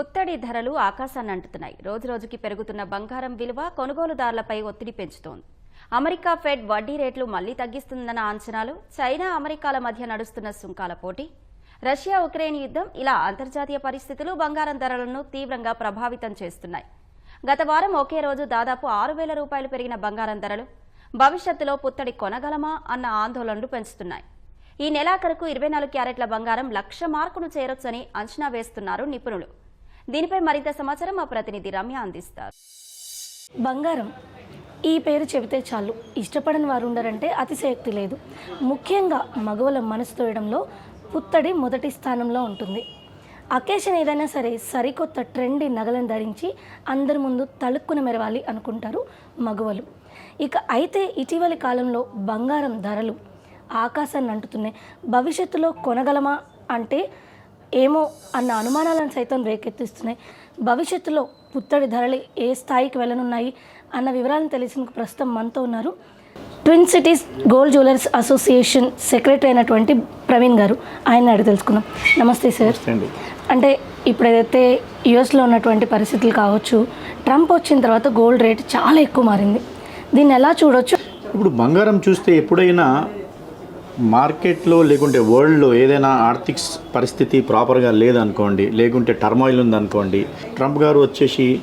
పుత్తడి ధరలు ఆకాశాన్ని అంటుతున్నాయి. రోజు రోజుకి పెరుగుతున్న బంగారం విలువ కొనుగోలుదారులపై ఒత్తిడి పెంచుతోంది. అమెరికా ఫెడ్ వడ్డీ రేట్లు మళ్ళీ తగ్గిస్తుందన్న అంచనాలు చైనా అమెరికాల మధ్య నడుస్తున్న సుంకాల పోటీ. రష్యా ఉక్రెయిన్ యుద్ధం ఇలా అంతర్జాతీయ పరిస్థితులు బంగారం ధరలను తీవ్రంగా ప్రభావితం చేస్తున్నాయి. గత వారం ఒకే రోజు దాదాపు ఆరు వేల రూపాయలు పెరిగిన బంగారం ధరలు భవిష్యత్తులో పుత్తడి కొనగలమా అన్న ఆందోళనలు పెంచుతున్నాయి. ఈ నెలాఖరుకు ఇరవై నాలుగు క్యారెట్ల బంగారం లక్ష మార్కును చేరొచ్చని అంచనా వేస్తున్నారు నిపుణులు. దీనిపై మరింత సమాచారం మా ప్రతినిధి రమ్య అందిస్తారు. బంగారం. ఈ పేరు చెబితే చాలు. ఇష్టపడని వారు ఉండరంటే అతిశయోక్తి లేదు. ముఖ్యంగా మగవల మనసు తోయడంలో పుత్తడి మొదటి స్థానంలో ఉంటుంది. అకేషన్ ఏదైనా సరే సరికొత్త ట్రెండీ నగలను ధరించి అందరి ముందు తళుక్కున మెరవాలి అనుకుంటారు మగవలు ఇక అయితే ఇటీవలి కాలంలో బంగారం ధరలు ఆకాశాన్ని అంటుతున్నాయి. భవిష్యత్తులో కొనగలమా అంటే ఏమో అన్న అనుమానాలను సైతం రేకెత్తిస్తున్నాయి. భవిష్యత్తులో పుత్తడి ధరలు ఏ స్థాయికి వెళ్ళనున్నాయి అన్న వివరాలను తెలిసిన ప్రస్తుతం మనతో ఉన్నారు twin cities gold jewellers association secretary అయినటువంటి ప్రవీణ్ గారు. ఆయన అడిగి తెలుసుకుందాం. నమస్తే సార్. అంటే ఇప్పుడు ఏదైతే యుఎస్లో ఉన్నటువంటి పరిస్థితులు కావచ్చు ట్రంప్ వచ్చిన తర్వాత గోల్డ్ రేట్ చాలా ఎక్కువ మారింది. దీన్ని ఎలా చూడొచ్చు? ఇప్పుడు బంగారం చూస్తే ఎప్పుడైనా మార్కెట్లో లేకుంటే వరల్డ్లో ఏదైనా ఆర్థిక పరిస్థితి ప్రాపర్గా లేదనుకోండి లేకుంటే టర్మాయిల్ ఉందనుకోండి ట్రంప్ గారు వచ్చేసి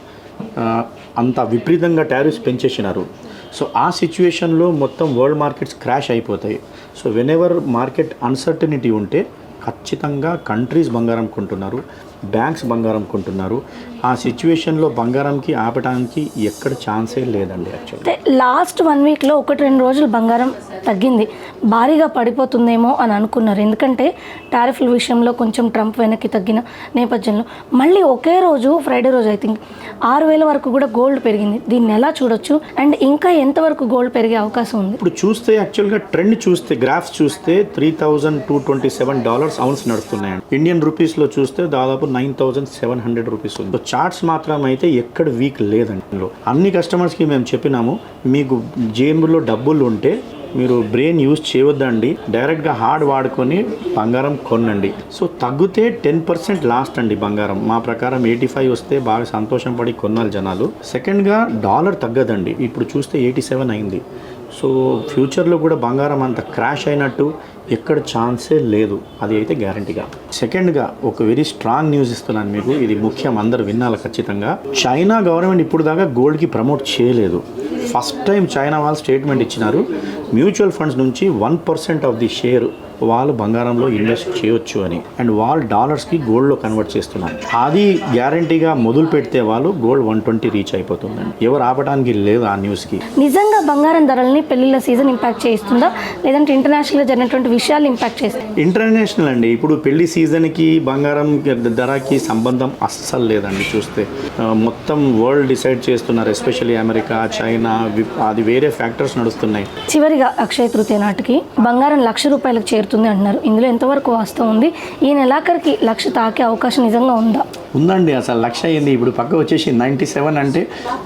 అంత విపరీతంగా టారిఫ్స్ పెంచేసినారు. సో ఆ సిచ్యువేషన్లో మొత్తం వరల్డ్ మార్కెట్స్ క్రాష్ అయిపోతాయి. So whenever market uncertainty ఉంటే ఖచ్చితంగా కంట్రీస్ బంగారం కొంటున్నారు. బ్యాంక్స్ బంగారం కొంటున్నారు. ఆ సిచ్యువేషన్లో బంగారంకి ఆపడానికి ఎక్కడ ఛాన్సే లేదండి యాక్చువల్లీ లాస్ట్ వన్ వీక్లో ఒకటి రెండు రోజులు బంగారం తగ్గింది. భారీగా పడిపోతుందేమో అని అనుకున్నారు. ఎందుకంటే టారిఫ్ల విషయంలో కొంచెం ట్రంప్ వెనక్కి తగ్గిన నేపథ్యంలో. మళ్ళీ ఒకే రోజు ఫ్రైడే రోజు ఐ థింక్ ఆరు వేల వరకు కూడా గోల్డ్ పెరిగింది. దీన్ని ఎలా చూడొచ్చు? అండ్ ఇంకా ఎంతవరకు గోల్డ్ పెరిగే అవకాశం ఉంది? ఇప్పుడు చూస్తే యాక్చువల్గా ట్రెండ్ చూస్తే గ్రాఫ్స్ చూస్తే three thousand two twenty seven dollars ounces నడుస్తున్నాయండి. Indian రూపీస్లో చూస్తే దాదాపు nine thousand seven hundred rupees ఉంది సో చార్ట్స్ మాత్రం అయితే ఎక్కడ వీక్ లేదండి అన్ని కస్టమర్స్కి మేము చెప్పినాము మీకు జేబులో డబ్బులు ఉంటే మీరు బ్రెయిన్ యూజ్ చేయవద్దండి డైరెక్ట్గా హార్డ్ వాడుకొని బంగారం కొనండి సో తగ్గితే టెన్ పర్సెంట్ లాస్ట్ అండి బంగారం మా ప్రకారం ఎయిటీ ఫైవ్ వస్తే బాగా సంతోషం పడి కొనాలి జనాలు సెకండ్గా డాలర్ తగ్గదండి ఇప్పుడు చూస్తే ఎయిటీ సెవెన్ అయింది సో ఫ్యూచర్లో కూడా బంగారం అంత క్రాష్ అయినట్టు ఎక్కడ ఛాన్సే లేదు. అది అయితే గ్యారంటీగా. సెకండ్గా ఒక వెరీ స్ట్రాంగ్ న్యూస్ ఇస్తున్నాను మీకు. ఇది ముఖ్యం అందరు వినాలి ఖచ్చితంగా. చైనా గవర్నమెంట్ ఇప్పుడు దాకా గోల్డ్కి ప్రమోట్ చేయలేదు. ఫస్ట్ టైం చైనా వాళ్ళు స్టేట్మెంట్ ఇచ్చినారు. మ్యూచువల్ ఫండ్స్ నుంచి one percent of the share వాళ్ళు బంగారంలో ఇన్వెస్ట్ చేయొచ్చు అని. అండ్ వాళ్ళు డాలర్స్కి గోల్డ్లో కన్వర్ట్ చేస్తున్నారు. అది గ్యారంటీగా మొదలు పెడితే వాళ్ళు గోల్డ్ వన్ ట్వంటీ రీచ్ అయిపోతుందండి ఎవరు ఆపడానికి లేదు ఆ న్యూస్కి. నిజంగా బంగారం ధరల్ని పెళ్ళిళ్ళ సీజన్ ఇంపాక్ట్ చేస్తుందా? లేదంటే ఇంటర్నేషనల్గా జరిగినటువంటి విషయాలు ఇంపాక్ట్ చేస్తాయి? ఇంటర్నేషనల్ అండి. ఇప్పుడు పెళ్ళి సీజన్కి బంగారం ధరకి సంబంధం అస్సలు లేదండి చూస్తే. మొత్తం వరల్డ్ డిసైడ్ చేస్తున్నారు ఎస్పెషల్లీ అమెరికా చైనా అది వేరే ఫ్యాక్టర్స్ నడుస్తున్నాయి. చివరిగా అక్షయ తృతీయ నాటికి బంగారం లక్ష రూపాయలకు పెడుతుంది అంటున్నారు. ఇందులో ఎంతవరకు వాస్తవం ఉంది? ఈ నెలాఖరికి లక్ష తాకే అవకాశం నిజంగా ఉందా? ఉందండి అసలు లక్ష అయింది ఇప్పుడు పక్క వచ్చేసి నైంటీ సెవెన్ అంటే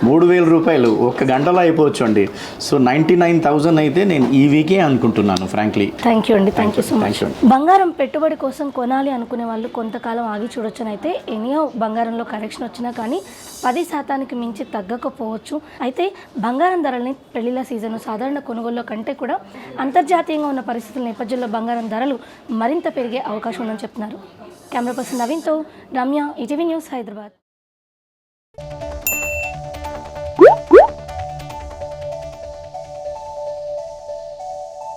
మూడు వేల రూపాయలు. ఒక్క గంటలో అయిపోవచ్చు అండి. సో నైంటీ నైన్ థౌజండ్ అయితే నేను ఈ వీకే అనుకుంటున్నాను ఫ్రాంక్లీ థ్యాంక్ యూ అండి. Thank you so much. బంగారం పెట్టుబడి కోసం కొనాలి అనుకునే వాళ్ళు కొంతకాలం ఆగి చూడొచ్చని అయితే ఎనియో బంగారంలో కరెక్షన్ వచ్చినా కానీ పది శాతానికి మించి తగ్గకపోవచ్చు. అయితే బంగారం ధరల్ని పెళ్ళిళ్ళ సీజన్ సాధారణ కొనుగోళ్ళ కంటే కూడా అంతర్జాతీయంగా ఉన్న పరిస్థితుల నేపథ్యంలో బంగారం ధరలు మరింత పెరిగే అవకాశం ఉందని చెప్తున్నారు. కెమెరా పర్సన్ నవీన్తో రమ్య ఈటీవీ న్యూస్ హైదరాబాద్